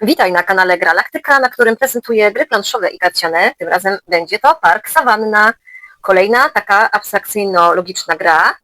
Witaj na kanale Gralaktyka, na którym prezentuję gry planszowe i karciane. Tym razem będzie to Park Savanna. Kolejna taka abstrakcyjno-logiczna gra,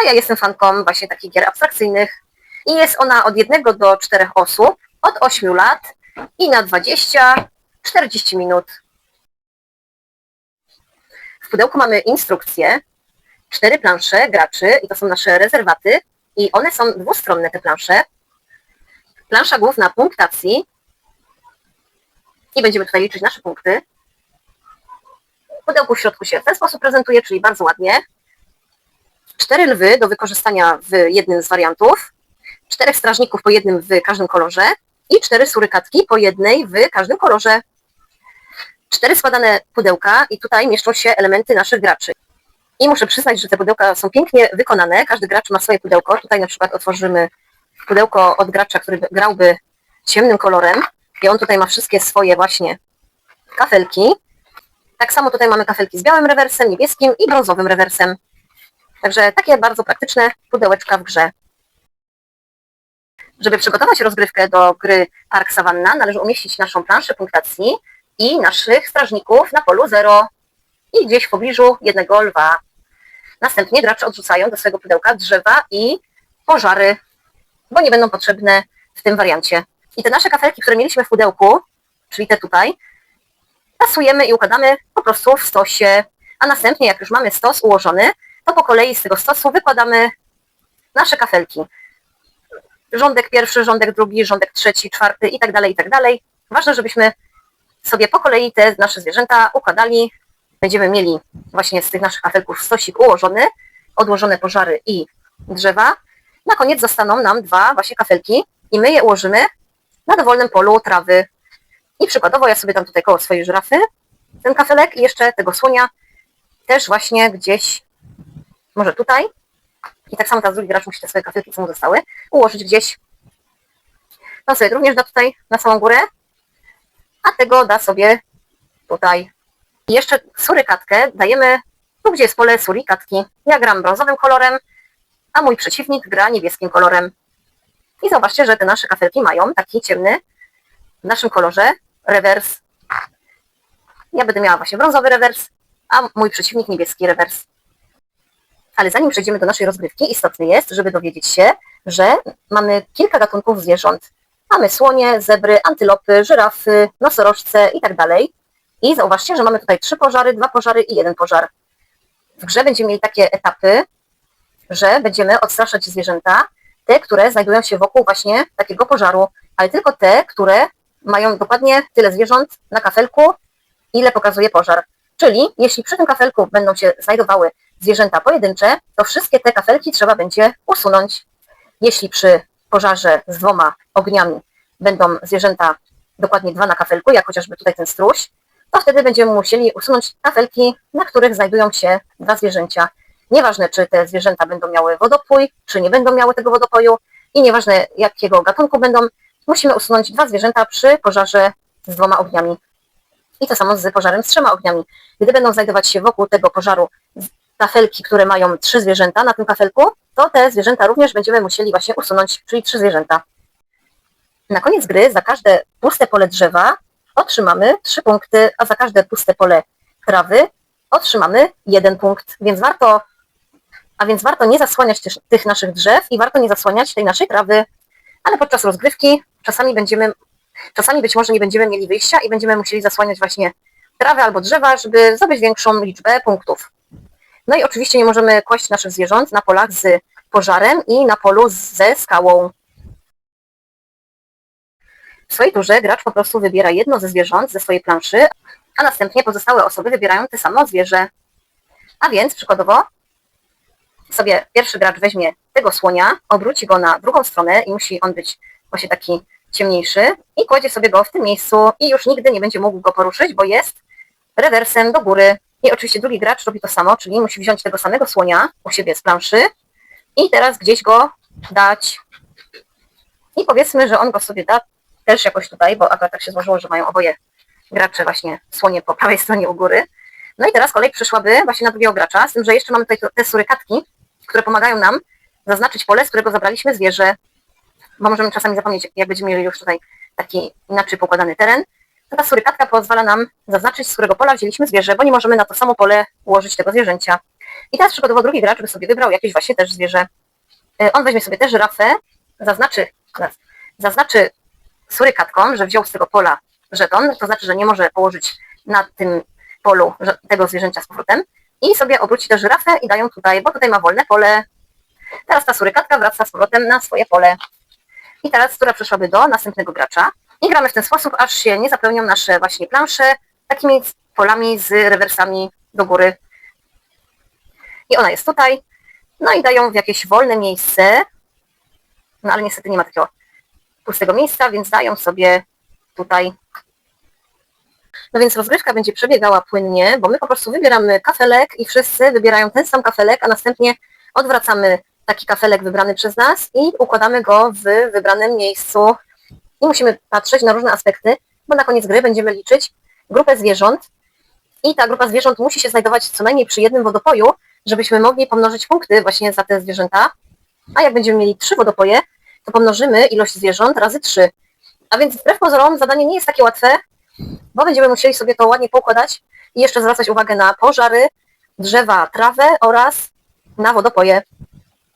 a ja jestem fanką właśnie takich gier abstrakcyjnych. I jest ona od jednego do czterech osób, od 8 lat i na 20-40 minut. W pudełku mamy instrukcje, cztery plansze graczy i to są nasze rezerwaty i one są dwustronne te plansze. Plansza główna punktacji i będziemy tutaj liczyć nasze punkty. Pudełko w środku się w ten sposób prezentuje, czyli bardzo ładnie. Cztery lwy do wykorzystania w jednym z wariantów, czterech strażników po jednym w każdym kolorze i cztery surykatki po jednej w każdym kolorze. Cztery składane pudełka i tutaj mieszczą się elementy naszych graczy. I muszę przyznać, że te pudełka są pięknie wykonane. Każdy gracz ma swoje pudełko. Tutaj na przykład otworzymy pudełko od gracza, który by- grałby ciemnym kolorem. I on tutaj ma wszystkie swoje właśnie kafelki. Tak samo tutaj mamy kafelki z białym rewersem, niebieskim i brązowym rewersem. Także takie bardzo praktyczne pudełeczka w grze. Żeby przygotować rozgrywkę do gry Park Savanna, należy umieścić naszą planszę punktacji i naszych strażników na polu 0 i gdzieś w pobliżu jednego lwa. Następnie gracze odrzucają do swojego pudełka drzewa i pożary, bo nie będą potrzebne w tym wariancie. I te nasze kafelki, które mieliśmy w pudełku, czyli te tutaj, tasujemy i układamy po prostu w stosie. A następnie, jak już mamy stos ułożony, to po kolei z tego stosu wykładamy nasze kafelki. Rządek pierwszy, rządek drugi, rządek trzeci, czwarty i tak dalej, i tak dalej. Ważne, żebyśmy sobie po kolei te nasze zwierzęta układali. Będziemy mieli właśnie z tych naszych kafelków stosik ułożony, odłożone pożary i drzewa. Na koniec zostaną nam dwa właśnie kafelki i my je ułożymy na dowolnym polu trawy. I przykładowo ja sobie tam tutaj koło swojej żyrafy ten kafelek i jeszcze tego słonia też właśnie gdzieś, może tutaj. I tak samo teraz drugi gracz musi te swoje kafelki, co mu zostały, ułożyć gdzieś. To sobie również da tutaj na samą górę, a tego da sobie tutaj. I jeszcze surykatkę dajemy tu, gdzie jest pole surikatki. Ja gram brązowym kolorem, a mój przeciwnik gra niebieskim kolorem. I zobaczcie, że te nasze kafelki mają taki ciemny w naszym kolorze rewers. Ja będę miała właśnie brązowy rewers, a mój przeciwnik niebieski rewers. Ale zanim przejdziemy do naszej rozgrywki, istotne jest, żeby dowiedzieć się, że mamy kilka gatunków zwierząt. Mamy słonie, zebry, antylopy, żyrafy, nosorożce i tak. I zauważcie, że mamy tutaj trzy pożary, dwa pożary i jeden pożar. W grze będziemy mieli takie etapy, że będziemy odstraszać zwierzęta, te, które znajdują się wokół właśnie takiego pożaru, ale tylko te, które mają dokładnie tyle zwierząt na kafelku, ile pokazuje pożar. Czyli jeśli przy tym kafelku będą się znajdowały zwierzęta pojedyncze, to wszystkie te kafelki trzeba będzie usunąć. Jeśli przy pożarze z dwoma ogniami będą zwierzęta dokładnie dwa na kafelku, jak chociażby tutaj ten struś, to wtedy będziemy musieli usunąć kafelki, na których znajdują się dwa zwierzęcia. Nieważne, czy te zwierzęta będą miały wodopój, czy nie będą miały tego wodopoju i nieważne jakiego gatunku będą, musimy usunąć dwa zwierzęta przy pożarze z dwoma ogniami. I to samo z pożarem z trzema ogniami. Gdy będą znajdować się wokół tego pożaru kafelki, które mają trzy zwierzęta na tym kafelku, to te zwierzęta również będziemy musieli właśnie usunąć, czyli trzy zwierzęta. Na koniec gry za każde puste pole drzewa otrzymamy trzy punkty, a za każde puste pole trawy otrzymamy jeden punkt, więc warto, a więc warto nie zasłaniać tych naszych drzew i warto nie zasłaniać tej naszej trawy, ale podczas rozgrywki czasami będziemy, czasami być może nie będziemy mieli wyjścia i będziemy musieli zasłaniać właśnie trawę albo drzewa, żeby zdobyć większą liczbę punktów. No i oczywiście nie możemy kłaść naszych zwierząt na polach z pożarem i na polu ze skałą. W swojej turze gracz po prostu wybiera jedno ze zwierząt ze swojej planszy, a następnie pozostałe osoby wybierają te samo zwierzę. A więc przykładowo sobie pierwszy gracz weźmie tego słonia, obróci go na drugą stronę i musi on być właśnie taki ciemniejszy i kładzie sobie go w tym miejscu i już nigdy nie będzie mógł go poruszyć, bo jest rewersem do góry. I oczywiście drugi gracz robi to samo, czyli musi wziąć tego samego słonia u siebie z planszy i teraz gdzieś go dać. I powiedzmy, że on go sobie da też jakoś tutaj, bo akurat tak się złożyło, że mają oboje gracze właśnie słonie po prawej stronie u góry. No i teraz kolej przyszłaby właśnie na drugiego gracza, z tym, że jeszcze mamy tutaj te surykatki, które pomagają nam zaznaczyć pole, z którego zabraliśmy zwierzę. Bo możemy czasami zapomnieć, jak będziemy mieli już tutaj taki inaczej pokładany teren, to ta surykatka pozwala nam zaznaczyć, z którego pola wzięliśmy zwierzę, bo nie możemy na to samo pole ułożyć tego zwierzęcia. I teraz przykładowo drugi gracz by sobie wybrał jakieś właśnie też zwierzę. E, On weźmie sobie też żyrafę, zaznaczy, zaznaczy surykatką, że wziął z tego pola żeton, to znaczy, że nie może położyć na tym polu tego zwierzęcia z powrotem i sobie obróci tę żyrafę i dają tutaj, bo tutaj ma wolne pole. Teraz ta surykatka wraca z powrotem na swoje pole. I teraz która przeszłaby do następnego gracza. I gramy w ten sposób, aż się nie zapełnią nasze właśnie plansze takimi polami z rewersami do góry. I ona jest tutaj. No i dają w jakieś wolne miejsce. No ale niestety nie ma takiego pustego miejsca, więc dają sobie tutaj. No więc rozgrywka będzie przebiegała płynnie, bo my po prostu wybieramy kafelek i wszyscy wybierają ten sam kafelek, a następnie odwracamy taki kafelek wybrany przez nas i układamy go w wybranym miejscu. I musimy patrzeć na różne aspekty, bo na koniec gry będziemy liczyć grupę zwierząt i ta grupa zwierząt musi się znajdować co najmniej przy jednym wodopoju, żebyśmy mogli pomnożyć punkty właśnie za te zwierzęta. A jak będziemy mieli trzy wodopoje, to pomnożymy ilość zwierząt razy trzy. A więc wbrew pozorom zadanie nie jest takie łatwe, bo będziemy musieli sobie to ładnie poukładać i jeszcze zwracać uwagę na pożary, drzewa, trawę oraz na wodopoje.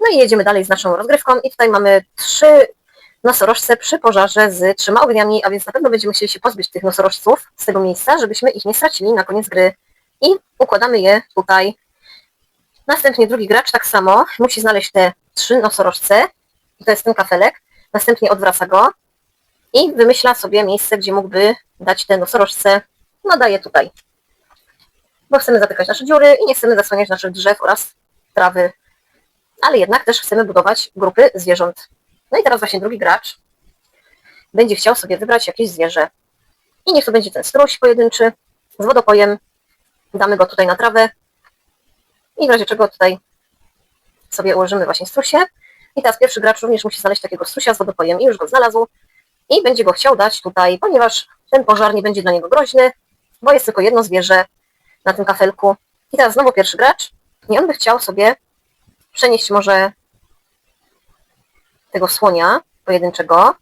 No i jedziemy dalej z naszą rozgrywką i tutaj mamy trzy nosorożce przy pożarze z trzema ogniami, a więc na pewno będziemy musieli się pozbyć tych nosorożców z tego miejsca, żebyśmy ich nie stracili na koniec gry. I układamy je tutaj. Następnie drugi gracz tak samo musi znaleźć te trzy nosorożce. I to jest ten kafelek. Następnie odwraca go i wymyśla sobie miejsce, gdzie mógłby dać te nosorożce. No tutaj. Bo chcemy zatykać nasze dziury i nie chcemy zasłaniać naszych drzew oraz trawy. Ale jednak też chcemy budować grupy zwierząt. No i teraz właśnie drugi gracz będzie chciał sobie wybrać jakieś zwierzę. I niech to będzie ten struś pojedynczy z wodopojem. Damy go tutaj na trawę. I w razie czego tutaj sobie ułożymy właśnie strusie. I teraz pierwszy gracz również musi znaleźć takiego strusia z wodopojem i już go znalazł. I będzie go chciał dać tutaj, ponieważ ten pożar nie będzie dla niego groźny, bo jest tylko jedno zwierzę na tym kafelku. I teraz znowu pierwszy gracz. I on by chciał sobie przenieść może tego słonia pojedynczego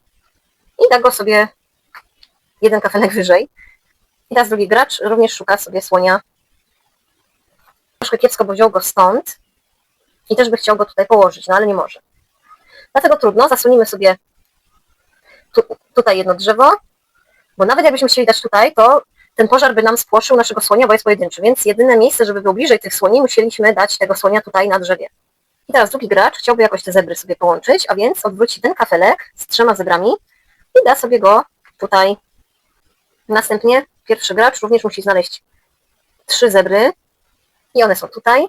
i da go sobie jeden kafelek wyżej. I teraz drugi gracz również szuka sobie słonia. Troszkę kiepsko, bo wziął go stąd i też by chciał go tutaj położyć, no ale nie może. Dlatego trudno, zasunimy sobie tu, tutaj jedno drzewo, bo nawet jakbyśmy chcieli dać tutaj, to ten pożar by nam spłoszył naszego słonia, bo jest pojedynczy, więc jedyne miejsce, żeby był bliżej tych słoni, musieliśmy dać tego słonia tutaj na drzewie. I teraz drugi gracz chciałby jakoś te zebry sobie połączyć, a więc odwróci ten kafelek z trzema zebrami i da sobie go tutaj. Następnie pierwszy gracz również musi znaleźć trzy zebry i one są tutaj.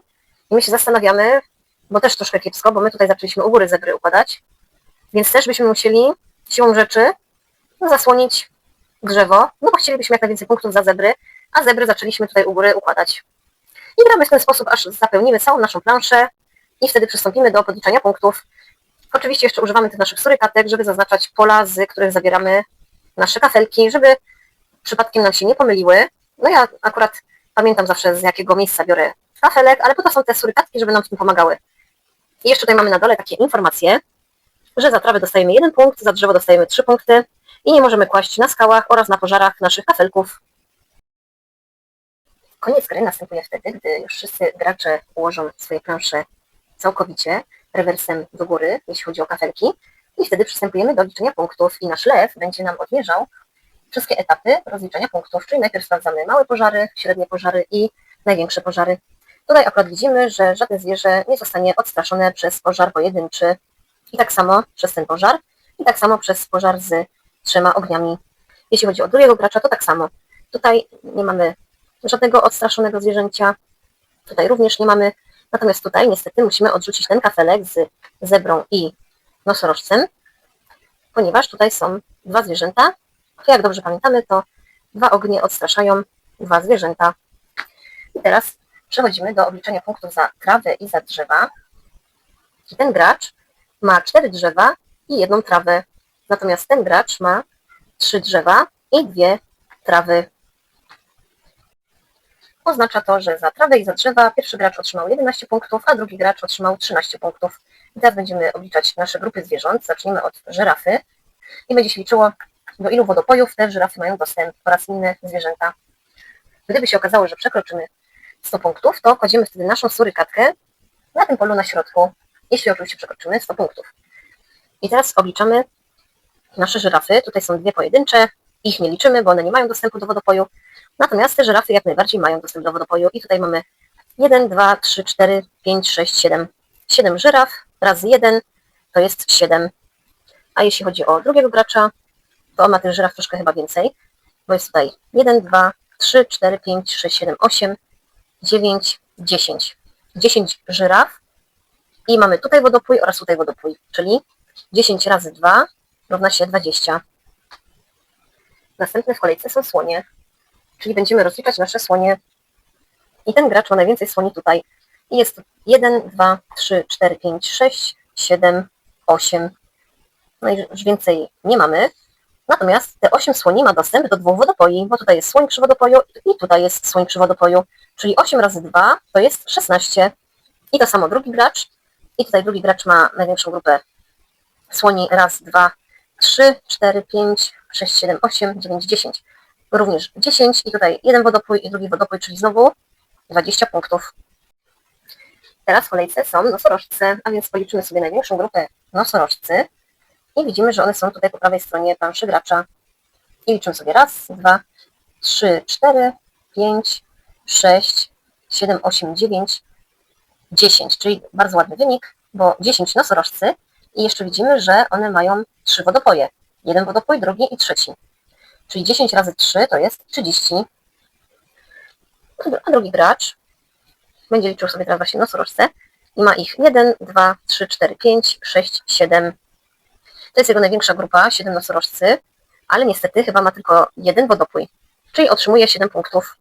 I my się zastanawiamy, bo też troszkę kiepsko, bo my tutaj zaczęliśmy u góry zebry układać, więc też byśmy musieli siłą rzeczy no, zasłonić drzewo, no bo chcielibyśmy jak najwięcej punktów za zebry, a zebry zaczęliśmy tutaj u góry układać. I gramy w ten sposób, aż zapełnimy całą naszą planszę i wtedy przystąpimy do podliczania punktów. Oczywiście jeszcze używamy tych naszych surykatek, żeby zaznaczać pola, z których zabieramy nasze kafelki, żeby przypadkiem nam się nie pomyliły. No ja akurat pamiętam zawsze z jakiego miejsca biorę kafelek, ale po to są te surykatki, żeby nam w tym pomagały. I jeszcze tutaj mamy na dole takie informacje, że za trawę dostajemy jeden punkt, za drzewo dostajemy trzy punkty i nie możemy kłaść na skałach oraz na pożarach naszych kafelków. Koniec gry następuje wtedy, gdy już wszyscy gracze ułożą swoje plansze całkowicie rewersem do góry, jeśli chodzi o kafelki. I wtedy przystępujemy do liczenia punktów i nasz lew będzie nam odmierzał wszystkie etapy rozliczania punktów, czyli najpierw sprawdzamy małe pożary, średnie pożary i największe pożary. Tutaj akurat widzimy, że żadne zwierzę nie zostanie odstraszone przez pożar pojedynczy i tak samo przez ten pożar i tak samo przez pożar z trzema ogniami. Jeśli chodzi o drugiego gracza, to tak samo. Tutaj nie mamy żadnego odstraszonego zwierzęcia, tutaj również nie mamy, natomiast tutaj niestety musimy odrzucić ten kafelek z zebrą i nosorożcem, ponieważ tutaj są dwa zwierzęta, to jak dobrze pamiętamy, to dwa ognie odstraszają dwa zwierzęta. I teraz przechodzimy do obliczenia punktów za trawę i za drzewa. I ten gracz ma cztery drzewa i jedną trawę, natomiast ten gracz ma trzy drzewa i dwie trawy. Oznacza to, że za trawę i za drzewa pierwszy gracz otrzymał 11 punktów, a drugi gracz otrzymał 13 punktów. I teraz będziemy obliczać nasze grupy zwierząt. Zaczniemy od żyrafy i będzie się liczyło do ilu wodopojów te żyrafy mają dostęp oraz inne zwierzęta. Gdyby się okazało, że przekroczymy 100 punktów, to kładziemy wtedy naszą surykatkę na tym polu na środku, jeśli oczywiście przekroczymy 100 punktów. I teraz obliczamy nasze żyrafy. Tutaj są dwie pojedyncze, ich nie liczymy, bo one nie mają dostępu do wodopoju. Natomiast te żyrafy jak najbardziej mają dostęp do wodopoju. I tutaj mamy 1, 2, 3, 4, 5, 6, 7. 7 żyraf razy 1 to jest 7. A jeśli chodzi o drugiego gracza, to ma tych żyraf troszkę chyba więcej, bo jest tutaj 1, 2, 3, 4, 5, 6, 7, 8, 9, 10. 10 żyraf i mamy tutaj wodopój oraz tutaj wodopój, czyli 10 razy 2 równa się 20. Następne w kolejce są słonie, czyli będziemy rozliczać nasze słonie. I ten gracz ma najwięcej słoni tutaj. I jest 1, 2, 3, 4, 5, 6, 7, 8. No i już więcej nie mamy. Natomiast te 8 słoni ma dostęp do dwóch wodopoi, bo tutaj jest słoń przy wodopoju i tutaj jest słoń przy wodopoju. Czyli 8 razy 2 to jest 16. I to samo drugi gracz. I tutaj drugi gracz ma największą grupę słoni. Raz, dwa, trzy, cztery, pięć, sześć, siedem, osiem, dziewięć, dziesięć. Również 10 i tutaj jeden wodopój i drugi wodopój, czyli znowu 20 punktów. Teraz w kolejce są nosorożce, a więc policzymy sobie największą grupę nosorożcy i widzimy, że one są tutaj po prawej stronie planszy gracza. I liczymy sobie raz, dwa, trzy, cztery, pięć, sześć, siedem, osiem, dziewięć, 10, czyli bardzo ładny wynik, bo 10 nosorożcy i jeszcze widzimy, że one mają trzy wodopoje. Jeden wodopój, drugi i trzeci. Czyli 10 razy 3 to jest 30. A drugi gracz będzie liczył sobie teraz właśnie nosorożce i ma ich 1, 2, 3, 4, 5, 6, 7. To jest jego największa grupa, 7 nosorożcy, ale niestety chyba ma tylko jeden wodopój, czyli otrzymuje 7 punktów.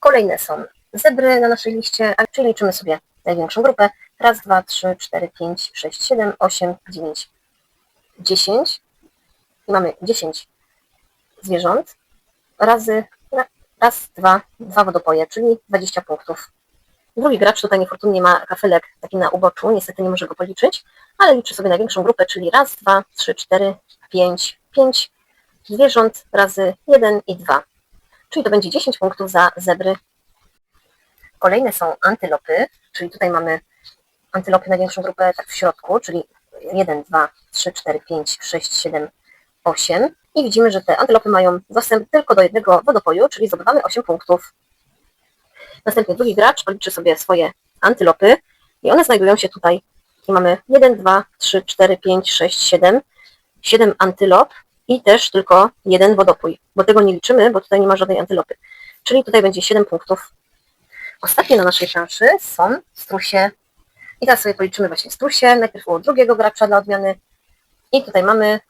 Kolejne są zebry na naszej liście, czyli liczymy sobie największą grupę. Raz, dwa, trzy, cztery, pięć, sześć, siedem, osiem, dziewięć, dziesięć. I mamy 10 zwierząt razy raz, dwa, dwa wodopoje, czyli 20 punktów. Drugi gracz tutaj niefortunnie ma kafelek taki na uboczu, niestety nie może go policzyć, ale liczy sobie największą grupę, czyli raz, dwa, trzy, cztery, pięć, pięć zwierząt razy jeden i dwa. Czyli to będzie 10 punktów za zebry. Kolejne są antylopy, czyli tutaj mamy antylopy największą grupę tak w środku, czyli 1, 2, 3, 4, 5, 6, 7, 8. I widzimy, że te antylopy mają dostęp tylko do jednego wodopoju, czyli zdobywamy 8 punktów. Następnie drugi gracz policzy sobie swoje antylopy i one znajdują się tutaj. I mamy 1, 2, 3, 4, 5, 6, 7. 7 antylop i też tylko jeden wodopój, bo tego nie liczymy, bo tutaj nie ma żadnej antylopy. Czyli tutaj będzie 7 punktów. Ostatnie na naszej planszy są strusie. I teraz sobie policzymy właśnie strusie. Najpierw u drugiego gracza dla odmiany. I tutaj mamy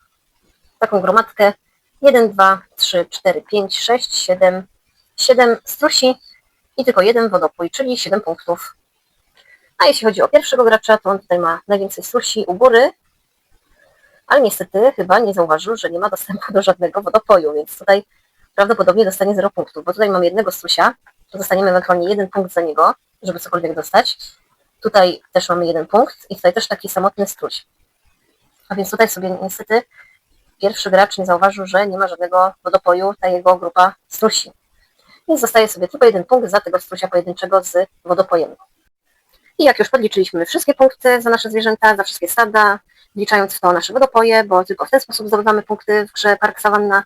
taką gromadkę 1, 2, 3, 4, 5, 6, 7, 7 strusi i tylko jeden wodopój, czyli 7 punktów. A jeśli chodzi o pierwszego gracza, to on tutaj ma najwięcej strusi u góry, ale niestety chyba nie zauważył, że nie ma dostępu do żadnego wodopoju, więc tutaj prawdopodobnie dostanie 0 punktów, bo tutaj mamy jednego strusia, dostaniemy ewentualnie jeden punkt za niego, żeby cokolwiek dostać. Tutaj też mamy jeden punkt i tutaj też taki samotny struś. A więc tutaj sobie niestety pierwszy gracz nie zauważył, że nie ma żadnego wodopoju, ta jego grupa strusi. Więc zostaje sobie tylko jeden punkt za tego strusia pojedynczego z wodopojem. I jak już podliczyliśmy wszystkie punkty za nasze zwierzęta, za wszystkie stada, wliczając w to nasze wodopoje, bo tylko w ten sposób zdobywamy punkty w grze Park Savanna,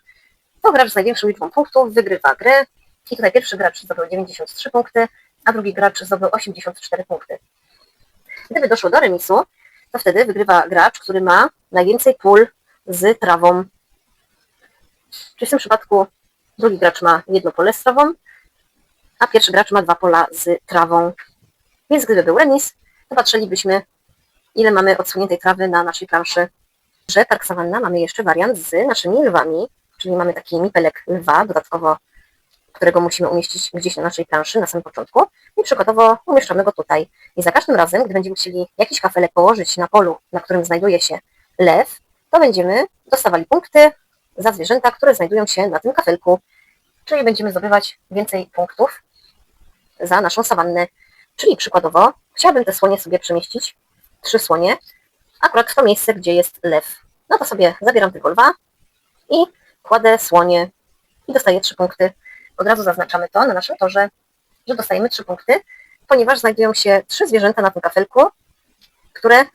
to gracz z największą liczbą punktów wygrywa grę. I tutaj pierwszy gracz zdobył 93 punkty, a drugi gracz zdobył 84 punkty. Gdyby doszło do remisu, to wtedy wygrywa gracz, który ma najwięcej pól z trawą. Czyli w tym przypadku drugi gracz ma jedno pole z trawą, a pierwszy gracz ma dwa pola z trawą. Więc gdyby był remis, to patrzylibyśmy, ile mamy odsuniętej trawy na naszej planszy. Że Park Savanna mamy jeszcze wariant z naszymi lwami, czyli mamy taki mipelek lwa, dodatkowo którego musimy umieścić gdzieś na naszej planszy na samym początku i przykładowo umieszczamy go tutaj. I za każdym razem, gdy będziemy chcieli jakiś kafelek położyć na polu, na którym znajduje się lew, to będziemy dostawali punkty za zwierzęta, które znajdują się na tym kafelku. Czyli będziemy zdobywać więcej punktów za naszą sawannę. Czyli przykładowo chciałabym te słonie sobie przemieścić, trzy słonie, akurat w to miejsce, gdzie jest lew. No to sobie zabieram tego lwa i kładę słonie i dostaję trzy punkty. Od razu zaznaczamy to na naszym torze, że dostajemy trzy punkty, ponieważ znajdują się trzy zwierzęta na tym kafelku, które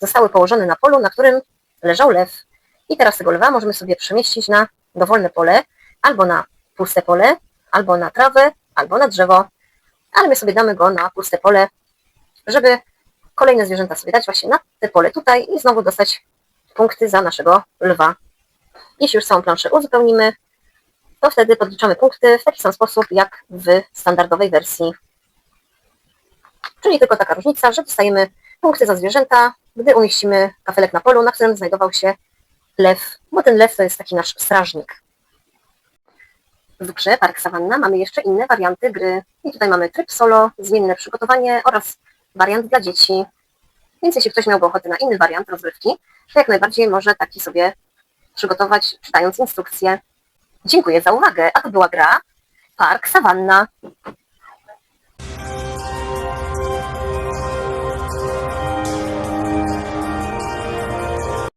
zostały położone na polu, na którym leżał lew. I teraz tego lwa możemy sobie przemieścić na dowolne pole, albo na puste pole, albo na trawę, albo na drzewo. Ale my sobie damy go na puste pole, żeby kolejne zwierzęta sobie dać właśnie na te pole tutaj i znowu dostać punkty za naszego lwa. Jeśli już całą planszę uzupełnimy, to wtedy podliczamy punkty w taki sam sposób jak w standardowej wersji. Czyli tylko taka różnica, że dostajemy punkty za zwierzęta, gdy umieścimy kafelek na polu, na którym znajdował się lew, bo ten lew to jest taki nasz strażnik. W grze Park Savanna mamy jeszcze inne warianty gry. I tutaj mamy tryb solo, zmienne przygotowanie oraz wariant dla dzieci. Więc jeśli ktoś miałby ochotę na inny wariant rozrywki, to jak najbardziej może taki sobie przygotować, czytając instrukcję. Dziękuję za uwagę, a to była gra Park Savanna.